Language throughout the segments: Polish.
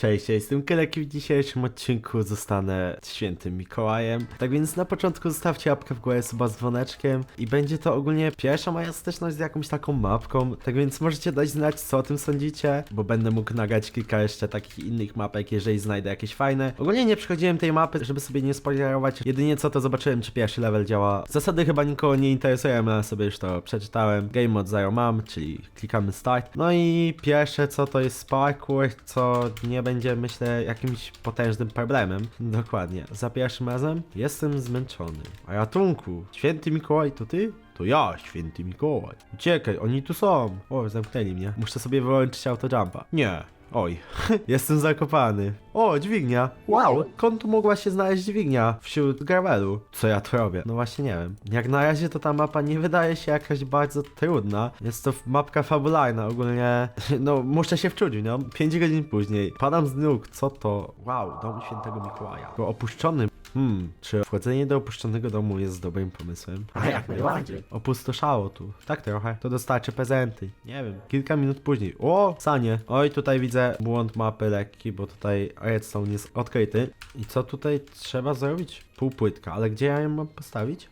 Cześć, ja jestem Kelek i w dzisiejszym odcinku zostanę świętym Mikołajem. Tak więc na początku zostawcie łapkę w górę suba z dzwoneczkiem i będzie to ogólnie pierwsza moja styczność z jakąś taką mapką. Tak więc możecie dać znać co o tym sądzicie, bo będę mógł nagrać kilka jeszcze takich innych mapek, jeżeli znajdę jakieś fajne. Ogólnie nie przychodziłem tej mapy, żeby sobie nie spoilerować. Jedynie co to zobaczyłem, czy pierwszy level działa. Zasady chyba nikogo nie interesują, ale sobie już to przeczytałem. Game mode zero mam, czyli klikamy start. No i pierwsze co to jest parkour, co nie będzie myślę jakimś potężnym problemem. Dokładnie. Za pierwszym razem jestem zmęczony. A ratunku, święty Mikołaj to ty? To ja, święty Mikołaj. Uciekaj, oni tu są. O, zamknęli mnie. Muszę sobie wyłączyć autojumpa. Nie. Oj, jestem zakopany. O, dźwignia. Wow, skąd tu mogła się znaleźć dźwignia wśród gravelu? Co ja tu robię? No właśnie nie wiem. Jak na razie to ta mapa nie wydaje się jakaś bardzo trudna. Jest to mapka fabularna, ogólnie. No, muszę się wczuć, no. 5 godzin później. Padam z nóg, co to? Wow, dom świętego Mikołaja. Go opuszczony. Hmm, czy wchodzenie do opuszczonego domu jest dobrym pomysłem? A jak najbardziej. Opustoszało tu. Tak trochę. To dostarczy prezenty. Nie wiem. Kilka minut później. O, sanie. Oj, tutaj widzę błąd mapy lekki, bo tutaj redstone jest odkryty. I co tutaj trzeba zrobić? Półpłytka, ale gdzie ja ją mam postawić?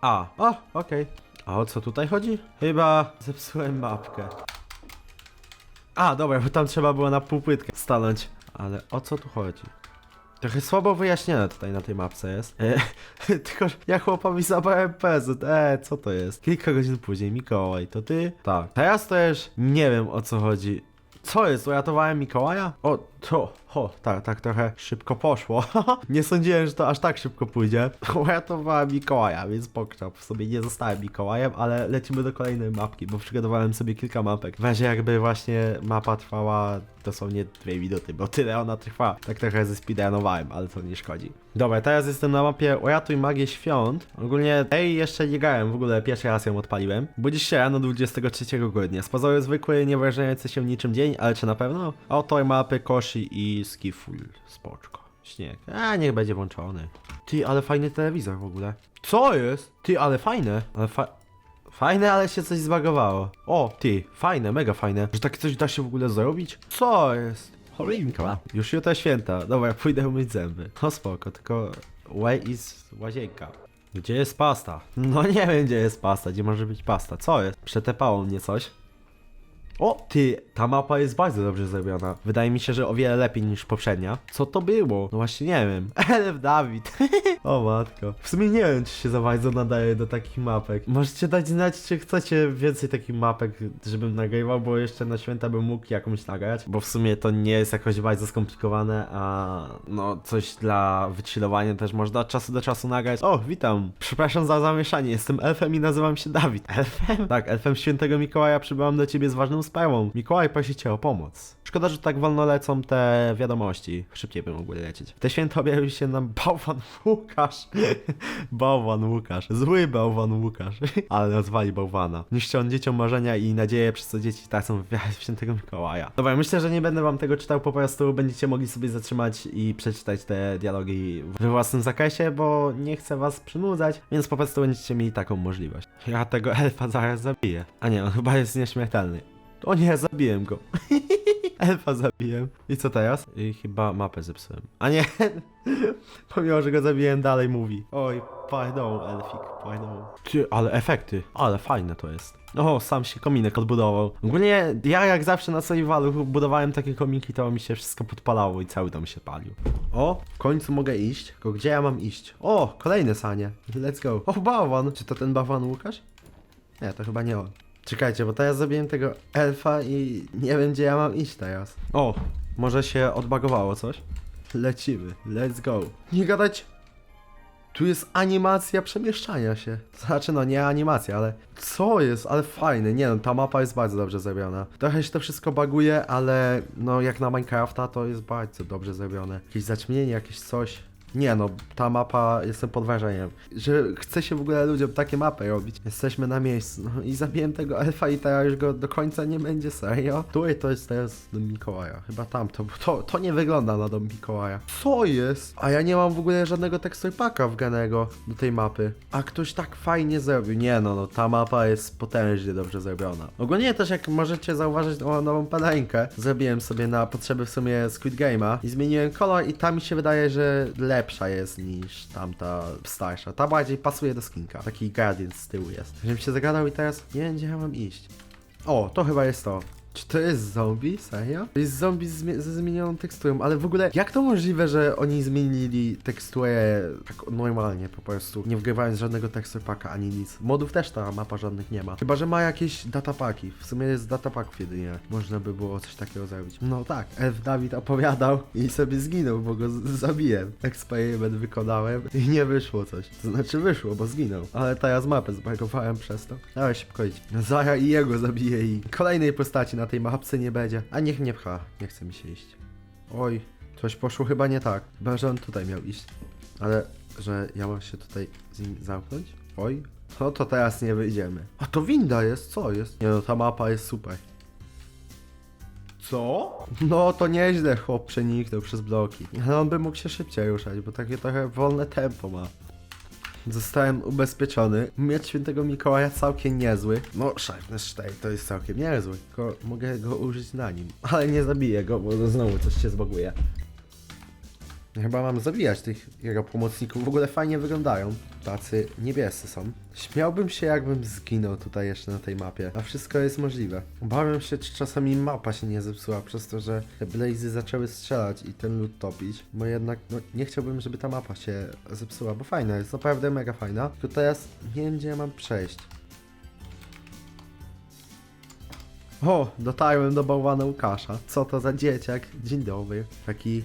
A, o, okej. A o co tutaj chodzi? Chyba zepsułem mapkę. A, dobra, bo tam trzeba było na półpłytkę stanąć. Ale o co tu chodzi? Trochę słabo wyjaśnione tutaj na tej mapce jest. E, tylko, ja chłopowi zabrałem prezent. E, co to jest? Kilka godzin później, Mikołaj, to ty? Tak. Teraz już nie wiem o co chodzi. Co jest? Uratowałem Mikołaja? O, to, ho, tak, tak trochę szybko poszło. nie sądziłem, że to aż tak szybko pójdzie. Uratowałem Mikołaja, więc pokrzap. W sobie nie zostałem Mikołajem, ale lecimy do kolejnej mapki, bo przygotowałem sobie kilka mapek. W razie jakby właśnie mapa trwała dosłownie dwie minuty, bo tyle ona trwa. Tak trochę ze speedrunowałem, ale to nie szkodzi. Dobra, teraz jestem na mapie Uratuj Magię Świąt. Ogólnie tej jeszcze nie grałem, w ogóle pierwszy raz ją odpaliłem. Budzisz się rano 23 grudnia. Z pozoru zwykły, nie wrażający się niczym dzień, ale czy na pewno? Autor mapy Koshi i Skiful. Spoczko. Śnieg. A, niech będzie włączony. Ty, ale fajny telewizor w ogóle. Co jest? Ty, ale fajne. Ale fa... Fajne, ale się coś zbagowało. O, ty, fajne, mega fajne. Że takie coś da się w ogóle zrobić? Co jest? Cholinka. Już jutro święta. Dobra, pójdę umyć zęby. No spoko, tylko where is łazienka? Gdzie jest pasta? No nie wiem, gdzie jest pasta, gdzie może być pasta. Co jest? Przetepało mnie coś. O, ty, ta mapa jest bardzo dobrze zrobiona. Wydaje mi się, że o wiele lepiej niż poprzednia. Co to było? No właśnie nie wiem. Elf Dawid. o matko. W sumie nie wiem, czy się za bardzo nadaje do takich mapek. Możecie dać znać, czy chcecie więcej takich mapek, żebym nagrywał, bo jeszcze na święta bym mógł jakąś nagrać. Bo w sumie to nie jest jakoś bardzo skomplikowane, a no coś dla wychillowania też można od czasu do czasu nagrać. O, witam. Przepraszam za zamieszanie. Jestem elfem i nazywam się Dawid. Elfem? Tak, elfem świętego Mikołaja przybyłam do ciebie z ważną sprawą. Mikołaj prosi cię o pomoc. Szkoda, że tak wolno lecą te wiadomości. Szybciej by mogły lecieć. Te święta objawił się nam bałwan Łukasz. bałwan Łukasz. Zły bałwan Łukasz. Ale nazwali bałwana. Niszczy on dzieciom marzenia i nadzieje, przez co dzieci tracą wiarę w świętego Mikołaja. Dobra, myślę, że nie będę wam tego czytał, po prostu będziecie mogli sobie zatrzymać i przeczytać te dialogi we własnym zakresie, bo nie chcę was przynudzać, więc po prostu będziecie mieli taką możliwość. Ja tego elfa zaraz zabiję. A nie, on chyba jest nieśmiertelny. O nie, zabiłem go. Elfa zabiłem. I co teraz? I chyba mapę zepsułem. A nie! Pomimo, że go zabiłem, dalej mówi. Oj, pardon, Elfik, pardon. Ty, ale efekty. Ale fajne to jest. O, sam się kominek odbudował. Ogólnie ja jak zawsze na survivalu budowałem takie kominki, to mi się wszystko podpalało i cały dom się palił. O, w końcu mogę iść. Tylko gdzie ja mam iść? O, kolejne sanie. Let's go. O, bałwan. Czy to ten bałwan Łukasz? Nie, to chyba nie on. Czekajcie, bo teraz zrobiłem tego elfa i nie wiem gdzie ja mam iść teraz. O, może się odbagowało coś? Lecimy, let's go. Nie gadać. Tu jest animacja przemieszczania się. Znaczy, no nie animacja, ale co jest? Ale fajne. Nie no, ta mapa jest bardzo dobrze zrobiona. Trochę się to wszystko baguje, ale no jak na Minecrafta to jest bardzo dobrze zrobione. Jakieś zaćmienie, jakieś coś. Nie no, ta mapa, jestem pod wrażeniem. Że chce się w ogóle ludziom takie mapy robić. Jesteśmy na miejscu. No i zabiłem tego elfa i teraz już go do końca nie będzie, serio? Tutaj to jest teraz dom Mikołaja. Chyba tam, to, to, to nie wygląda na dom Mikołaja. Co jest? A ja nie mam w ogóle żadnego texture packa wganego do tej mapy. A ktoś tak fajnie zrobił. Nie no, no ta mapa jest potężnie dobrze zrobiona. Ogólnie też jak możecie zauważyć o, nową paleńkę, zrobiłem sobie na potrzeby w sumie Squid Game'a i zmieniłem kolor i ta mi się wydaje, że lepsza jest niż tamta starsza. Ta bardziej pasuje do skinka. Taki gradient z tyłu jest. Żebym się zagadał i teraz nie wiem gdzie ja mam iść. O, to chyba jest to. Czy to jest zombie? Serio? To jest zombie zmi- ze zmienioną teksturą, ale w ogóle jak to możliwe, że oni zmienili teksturę tak normalnie po prostu, nie wgrywając żadnego tekstur packa ani nic. Modów też ta mapa żadnych nie ma. Chyba, że ma jakieś datapaki. W sumie jest datapacków jedynie. Można by było coś takiego zrobić. No tak, F. Dawid opowiadał i sobie zginął, bo go z- zabiłem. Eksperyment wykonałem i nie wyszło coś. To znaczy wyszło, bo zginął. Ale teraz mapę zbagowałem przez to. Ale szybko idź. Zara i jego zabiję i kolejnej postaci na tej mapce nie będzie. A niech mnie pcha. Nie chce mi się iść. Oj, coś poszło chyba nie tak. Chyba, że on tutaj miał iść. Ale, że ja mam się tutaj z nim zamknąć? Oj, no to teraz nie wyjdziemy. A to winda jest, co jest? Nie no, ta mapa jest super. Co? No to nieźle chłop przeniknął przez bloki. Ale on by mógł się szybciej ruszać, bo takie trochę wolne tempo ma. Zostałem ubezpieczony. Miecz świętego Mikołaja całkiem niezły. No, szarpny sztej to jest całkiem niezły. Tylko mogę go użyć na nim. Ale nie zabiję go, bo znowu coś się zboguje. Chyba mam zabijać tych jego pomocników. W ogóle fajnie wyglądają. Tacy niebiescy są. Śmiałbym się, jakbym zginął tutaj jeszcze na tej mapie. A wszystko jest możliwe. Obawiam się, czy czasami mapa się nie zepsuła przez to, że te blazy zaczęły strzelać i ten lód topić. Bo jednak no, nie chciałbym, żeby ta mapa się zepsuła, bo fajna jest, naprawdę mega fajna. Tylko teraz nie wiem, gdzie ja mam przejść. O, dotarłem do bałwana Łukasza. Co to za dzieciak? Dzień dobry. Taki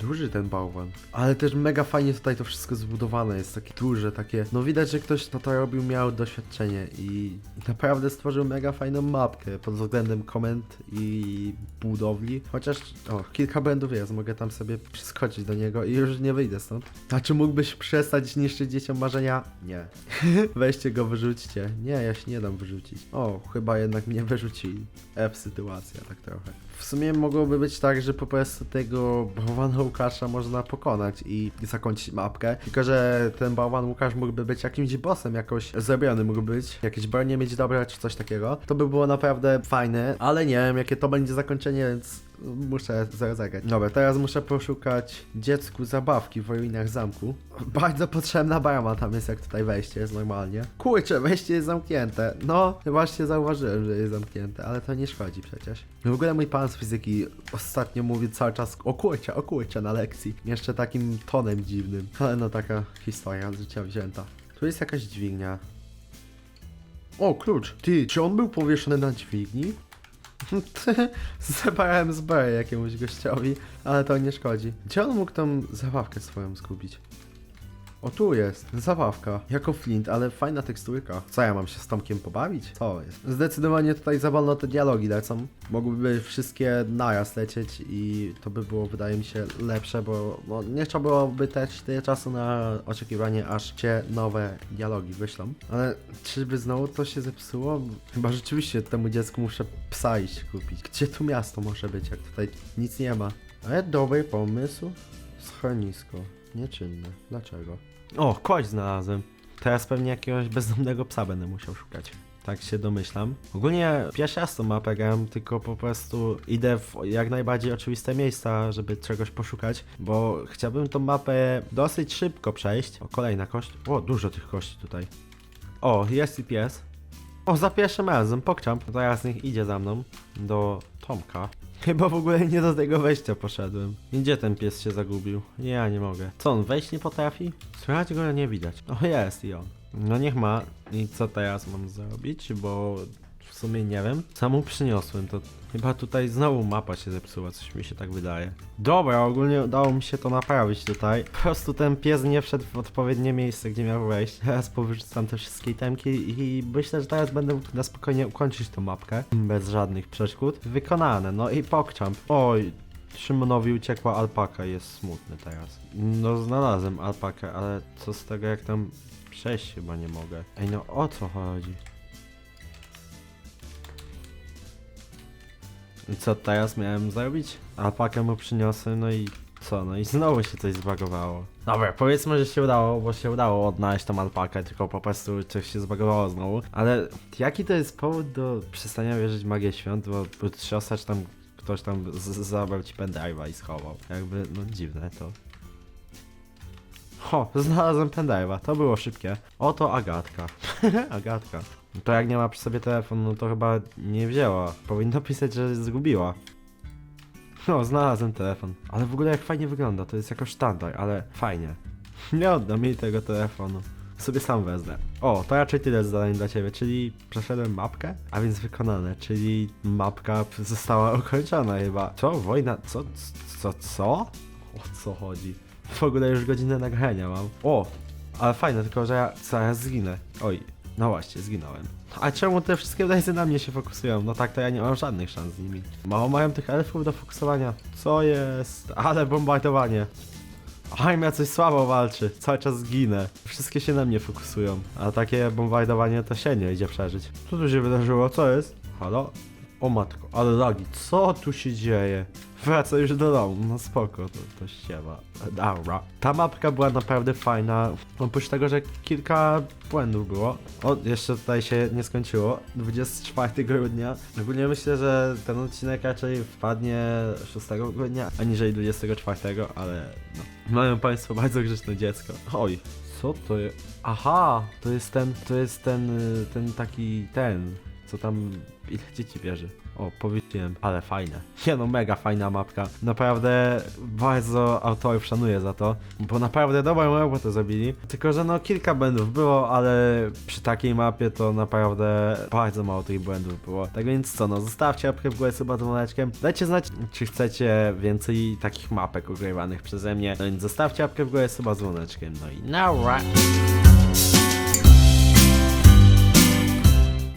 duży ten bałwan. Ale też mega fajnie tutaj to wszystko zbudowane jest, takie duże, takie... No widać, że ktoś kto to robił miał doświadczenie i, naprawdę stworzył mega fajną mapkę pod względem komend i budowli. Chociaż, o, kilka błędów jest, mogę tam sobie przeskoczyć do niego i już nie wyjdę stąd. A czy mógłbyś przestać niszczyć dzieciom marzenia? Nie. Weźcie go, wyrzućcie. Nie, ja się nie dam wyrzucić. O, chyba jednak mnie wyrzucili. F sytuacja, tak trochę. W sumie mogłoby być tak, że po prostu tego bałwana Łukasza można pokonać i zakończyć mapkę. Tylko, że ten bałwan Łukasz mógłby być jakimś bossem jakoś zrobiony, mógłby być jakieś bronię mieć dobre czy coś takiego. To by było naprawdę fajne, ale nie wiem jakie to będzie zakończenie, więc muszę zagrać. Dobra, teraz muszę poszukać dziecku zabawki w ruinach zamku. Bardzo potrzebna brama tam jest, jak tutaj wejście jest normalnie. Kurczę, wejście jest zamknięte. No, właśnie zauważyłem, że jest zamknięte, ale to nie szkodzi przecież. W ogóle mój pan z fizyki ostatnio mówi cały czas o kurczę, o na lekcji. Jeszcze takim tonem dziwnym. Ale no taka historia z życia wzięta. Tu jest jakaś dźwignia. O, klucz. Ty, czy on był powieszony na dźwigni? Zebrałem zbroję jakiemuś gościowi, ale to nie szkodzi. Gdzie on mógł tą zabawkę swoją skupić? O, tu jest, zabawka. Jako flint, ale fajna teksturka. Co, ja mam się z Tomkiem pobawić? Co jest? Zdecydowanie tutaj za wolno te dialogi lecą. Mogłyby wszystkie naraz lecieć i to by było, wydaje mi się, lepsze, bo no, nie trzeba byłoby też tyle czasu na oczekiwanie, aż cię nowe dialogi wyślą. Ale czyżby znowu to się zepsuło? Chyba rzeczywiście temu dziecku muszę psa iść kupić. Gdzie tu miasto może być, jak tutaj nic nie ma? Ale dobry pomysł. Schronisko. Nieczynne. Dlaczego? O, kość znalazłem. Teraz pewnie jakiegoś bezdomnego psa będę musiał szukać. Tak się domyślam. Ogólnie pierwszy raz tą mapę gram, tylko po prostu idę w jak najbardziej oczywiste miejsca, żeby czegoś poszukać, bo chciałbym tą mapę dosyć szybko przejść. O, kolejna kość. O, dużo tych kości tutaj. O, jest i pies. O, za pierwszym razem, pokczam. Teraz niech idzie za mną do Tomka. Chyba w ogóle nie do tego wejścia poszedłem. Gdzie ten pies się zagubił? Nie, ja nie mogę. Co, on wejść nie potrafi? Słychać go nie widać. O, jest i on. No niech ma. I co teraz mam zrobić? Bo sumie nie wiem. Co mu przyniosłem, to chyba tutaj znowu mapa się zepsuła, coś mi się tak wydaje. Dobra, ogólnie udało mi się to naprawić tutaj. Po prostu ten pies nie wszedł w odpowiednie miejsce, gdzie miał wejść. Teraz powyrzucam te wszystkie itemki i myślę, że teraz będę mógł na spokojnie ukończyć tą mapkę. Bez żadnych przeszkód. Wykonane, no i pokczam. Oj, Szymonowi uciekła alpaka jest smutny teraz. No znalazłem alpakę, ale co z tego jak tam przejść chyba nie mogę. Ej no o co chodzi? I co teraz miałem zrobić? Alpakę mu przyniosłem, no i co? No i znowu się coś zbagowało. Dobra, powiedzmy, że się udało, bo się udało odnaleźć tą alpakę, tylko po prostu coś się zbagowało znowu. Ale jaki to jest powód do przestania wierzyć w magię świąt, bo, bo tam ktoś tam zabrał ci pendrive'a i schował. Jakby, no dziwne to. Ho, znalazłem pendrive'a, to było szybkie. Oto Agatka. Agatka. To jak nie ma przy sobie telefonu, no to chyba nie wzięła. Powinno pisać, że zgubiła. No, znalazłem telefon. Ale w ogóle jak fajnie wygląda, to jest jako sztandar, ale fajnie. Nie oddam jej tego telefonu. Sobie sam wezmę. O, to raczej tyle zadań dla ciebie, czyli przeszedłem mapkę, a więc wykonane, czyli mapka została ukończona chyba. Co? Wojna? Co? Co? Co? O co chodzi? W ogóle już godzinę nagrania mam. O, ale fajne, tylko że ja zaraz zginę. Oj, no właśnie, zginąłem. A czemu te wszystkie dajzy na mnie się fokusują? No tak, to ja nie mam żadnych szans z nimi. Mało mają tych elfów do fokusowania. Co jest? Ale bombardowanie. Armia coś słabo walczy, cały czas zginę. Wszystkie się na mnie fokusują, a takie bombardowanie to się nie idzie przeżyć. Co tu się wydarzyło? Co jest? Halo? O matko, ale lagi, co tu się dzieje? Wraca już do domu, no spoko, to, to ściewa. Dobra. Ta mapka była naprawdę fajna, oprócz tego, że kilka błędów było. O, jeszcze tutaj się nie skończyło. 24 grudnia. Ogólnie myślę, że ten odcinek raczej wpadnie 6 grudnia, aniżeli 24, ale no. Mają Państwo bardzo grzeczne dziecko. Oj, co to jest? Aha, to jest ten, to jest ten, ten taki, ten, co tam, ile dzieci bierze. O, powiedziałem, ale fajne. Nie no, mega fajna mapka. Naprawdę bardzo autorów szanuję za to, bo naprawdę dobrą robotę zrobili. Tylko, że no kilka błędów było, ale przy takiej mapie to naprawdę bardzo mało tych błędów było. Tak więc co, no zostawcie łapkę w górę suba dzwoneczkiem. Dajcie znać, czy chcecie więcej takich mapek ogrywanych przeze mnie. No więc zostawcie łapkę w górę suba dzwoneczkiem. No i now right.